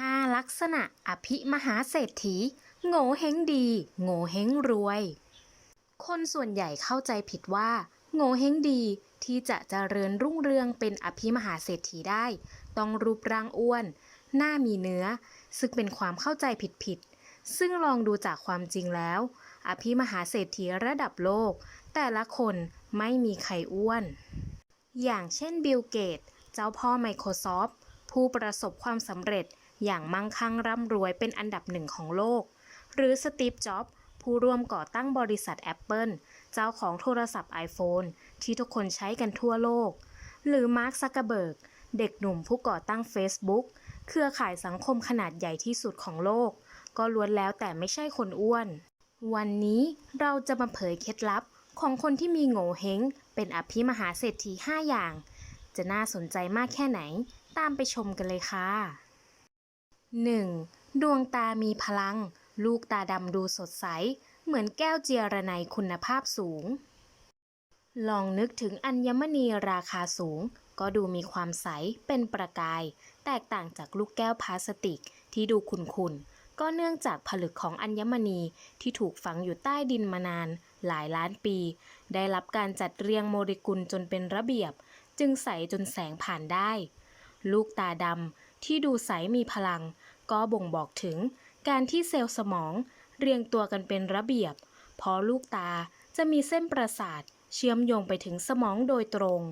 5 ลักษณะอภิมหาเศรษฐี โง่เฮงดี โง่เฮงรวย คนส่วนใหญ่เข้าใจผิดว่า โง่เฮงดีที่จะเจริญรุ่งเรืองเป็นอภิมหาเศรษฐีได้ ต้องรูปร่างอ้วน หน้ามีเนื้อ ซึ่งเป็นความเข้าใจผิดๆซึ่งลองดูจากความจริงแล้ว อภิมหาเศรษฐีระดับโลก แต่ละคนไม่มีใครอ้วน อย่างเช่นบิลเกต เจ้าพ่อ Microsoft ผู้ประสบความสำเร็จ อย่างมั่งคั่งร่ำรวยเป็นอันดับหนึ่งของโลก หรือสตีฟ จ็อบส์ผู้ร่วมก่อตั้งบริษัท Apple เจ้าของโทรศัพท์ iPhone ที่ทุกคนใช้กันทั่วโลก หรือมาร์คซักเกอร์เบิร์ก เด็กหนุ่มผู้ก่อตั้ง Facebook เครือข่ายสังคมขนาดใหญ่ที่สุดของโลก ก็ล้วนแล้วแต่ไม่ใช่คนอ้วน วันนี้เราจะมาเผยเคล็ดลับของคนที่มีโง่เฮงเป็นอภิมหาเศรษฐี 5 อย่าง จะน่าสนใจมากแค่ไหน ตามไปชมกันเลยค่ะ 1. ดวงตามีพลัง ลูกตาดำดูสดใส เหมือนแก้วเจียระไนยคุณภาพสูง ลองนึกถึงอัญมณีราคาสูง ก็ดูมีความใสเป็นประกาย แตกต่างจากลูกแก้วพลาสติกที่ดูขุ่นๆ ก็เนื่องจากผลึกของอัญมณีที่ถูกฝังอยู่ใต้ดินมานาน หลายล้านปี ได้รับการจัดเรียงโมเลกุลจนเป็นระเบียบ จึงใสจนแสงผ่านได้ ลูกตาดำที่ดูใสมีพลัง ก็บ่งบอกถึงการที่เซลล์สมองเรียงตัวกันเป็นระเบียบ เพราะลูกตาจะมีเส้นประสาทเชื่อมโยงไปถึงสมองโดยตรง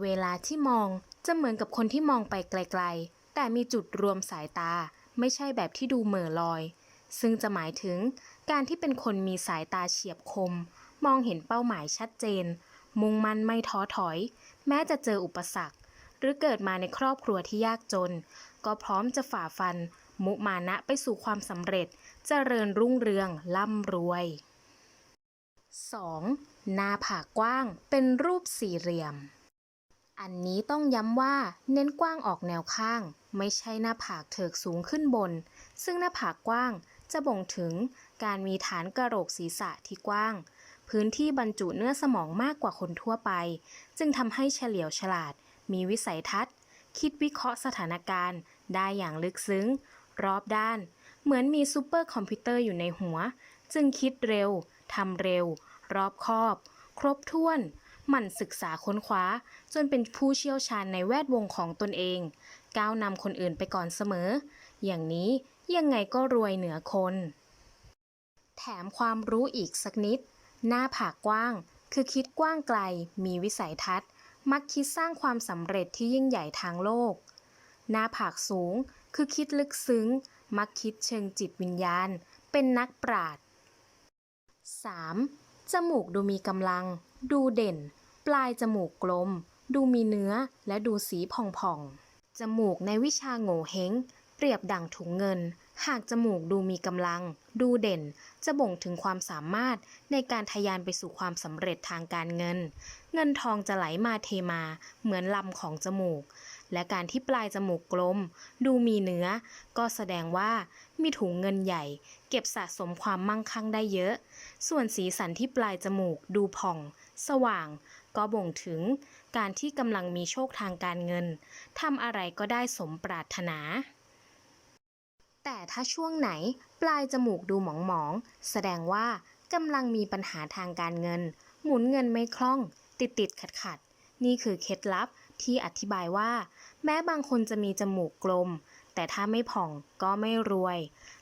เวลาที่มองจะเหมือนกับคนที่มองไปไกลๆ แต่มีจุดรวมสายตาไม่ใช่แบบที่ดูเหม่อลอย ซึ่งจะหมายถึงการที่เป็นคนมีสายตาเฉียบคม มองเห็นเป้าหมายชัดเจน มุ่งมั่นไม่ท้อถอย แม้จะเจออุปสรรค หรือเกิดมาในครอบครัวที่ยากจน ก็พร้อมจะฝ่าฟัน มุมานะไปสู่ความสำเร็จเจริญรุ่งเรืองร่ำรวย 2. หน้าผากกว้างเป็นรูปสี่เหลี่ยม อันนี้ต้องย้ำว่าเน้นกว้างออกแนวข้าง ไม่ใช่หน้าผากเถิกสูงขึ้นบน ซึ่งหน้าผากกว้างจะบ่งถึงการมีฐานกระโหลกศีรษะที่กว้าง พื้นที่บรรจุเนื้อสมองมากกว่าคนทั่วไป จึงทำให้เฉลียวฉลาด มีวิสัยทัศน์ คิดวิเคราะห์สถานการณ์ ได้อย่างลึกซึ้ง รอบด้าน เหมือนมีซูเปอร์คอมพิวเตอร์อยู่ในหัว จึงคิดเร็วทำเร็ว รอบคอบ ครบถ้วน หมั่นศึกษาค้นคว้า จนเป็นผู้เชี่ยวชาญในแวดวงของตนเอง ก้าวนำคนอื่นไปก่อนเสมอ อย่างนี้ยังไงก็รวยเหนือคน แถมความรู้อีกสักนิด หน้าผากกว้าง คือคิดกว้างไกล มีวิสัยทัศน์ มักคิดสร้างความสำเร็จที่ยิ่งใหญ่ทางโลก หน้าผากสูงคือคิดลึกซึ้ง มักคิดเชิงจิตวิญญาณ เป็นนักปราชญ์ 3. จมูกดูมีกำลัง ดูเด่น ปลายจมูกกลม ดูมีเนื้อและดูสีผ่องๆ จมูกในวิชาโง่เฮง เปรียบดั่งถุงเงิน หากจมูกดูมีกำลัง ดูเด่น จะบ่งถึงความสามารถในการทะยานไปสู่ความสำเร็จทางการเงิน เงินทองจะไหลมาเทมาเหมือนลำของจมูก และการที่ปลายจมูกกลม ดูมีเนื้อ ก็แสดงว่ามีถุงเงินใหญ่ เก็บสะสมความมั่งคั่งได้เยอะ ส่วนสีสันที่ปลายจมูกดูผ่อง สว่าง ก็บ่งถึงการที่กำลังมีโชคทางการเงินทำอะไรก็ได้สมปรารถนา แต่ถ้าช่วงไหนปลายจมูกดูหมองๆ แสดงว่ากำลังมีปัญหาทางการเงิน หมุนเงินไม่คล่อง ติดติดขัดขัดๆนี่คือเคล็ดลับที่อธิบายว่า แม้บางคนจะมีจมูกกลม แต่ถ้าไม่ผ่องก็ไม่รวย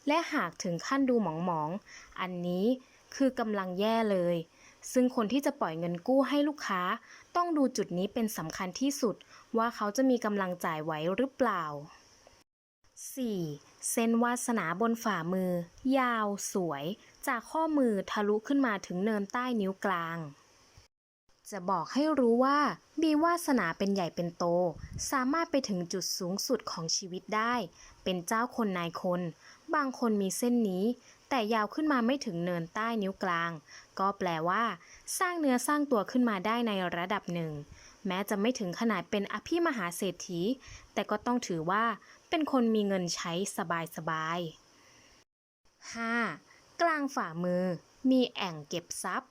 และหากถึงขั้นดูหมองๆอันนี้คือกำลังแย่เลย ซึ่งคนที่จะปล่อยเงินกู้ให้ลูกค้า ต้องดูจุดนี้เป็นสำคัญที่สุด ว่าเขาจะมีกำลังจ่ายไหวหรือเปล่า 4. เส้นวาสนาบนฝ่ามือ ยาวสวย จากข้อมือทะลุขึ้นมาถึงเนินใต้นิ้วกลาง จะบอกให้รู้ว่ามีวาสนาเป็นใหญ่เป็นโต สามารถไปถึงจุดสูงสุดของชีวิตได้ เป็นเจ้าคนนายคน บางคนมีเส้นนี้ แต่ยาวขึ้นมาไม่ถึงเนินใต้นิ้วกลาง ก็แปลว่า สร้างเนื้อสร้างตัวขึ้นมาได้ในระดับหนึ่ง แม้จะไม่ถึงขนาดเป็นอภิมหาเศรษฐี แต่ก็ต้องถือว่า เป็นคนมีเงินใช้สบายๆ 5. กลางฝ่ามือ มีแอ่งเก็บทรัพย์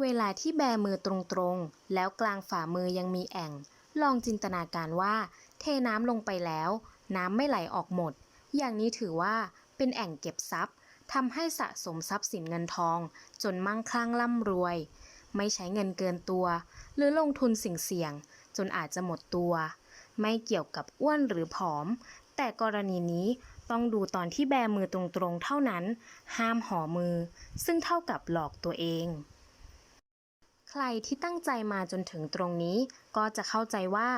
เวลาที่แบมือตรงๆ แล้วกลางฝ่ามือยังมีแอ่ง ลองจินตนาการว่า เทน้ำลงไปแล้ว น้ำไม่ไหลออกหมด อย่างนี้ถือว่าเป็นแอ่งเก็บทรัพย์ทำให้สะสมทรัพย์สินเงินทอง จนมั่งคั่งร่ำรวย ไม่ใช้เงินเกินตัว หรือลงทุนสิ่งเสี่ยง จนอาจจะหมดตัว ไม่เกี่ยวกับอ้วนหรือผอม แต่กรณีนี้ต้องดูตอนที่แบมือตรงๆ เท่านั้น ห้ามห่อมือ ซึ่งเท่ากับหลอกตัวเอง ใครที่ตั้งใจมาจนถึงตรงนี้ ก็จะเข้าใจว่า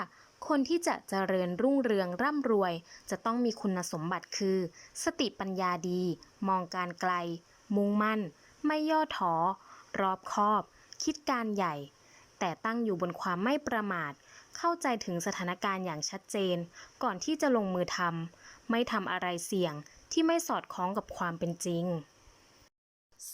คนที่จะเจริญรุ่งเรืองร่ำรวย จะต้องมีคุณสมบัติคือ สติปัญญาดี มองการไกล มุ่งมั่น ไม่ย่อท้อรอบคอบ คิดการใหญ่ แต่ตั้งอยู่บนความไม่ประมาท เข้าใจถึงสถานการณ์อย่างชัดเจน ก่อนที่จะลงมือทำไม่ทำอะไรเสี่ยงที่ไม่สอดคล้องกับความเป็นจริง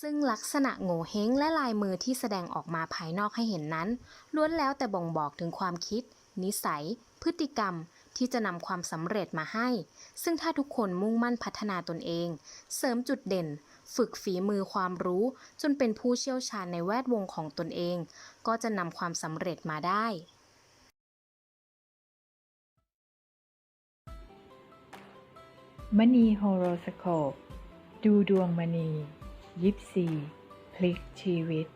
ซึ่งลักษณะโง่เฮงและลายมือที่แสดงออกมาภายนอกให้เห็นนั้น ล้วนแล้วแต่บ่งบอกถึงความคิด นิสัย พฤติกรรมที่จะนำความสำเร็จมาให้ ซึ่งถ้าทุกคนมุ่งมั่นพัฒนาตนเอง เสริมจุดเด่น ฝึกฝีมือความรู้ จนเป็นผู้เชี่ยวชาญในแวดวงของตนเอง ก็จะนำความสำเร็จมาได้ มณีโฮโรสโคป ดูดวงมณี ยิปซี พลิกชีวิต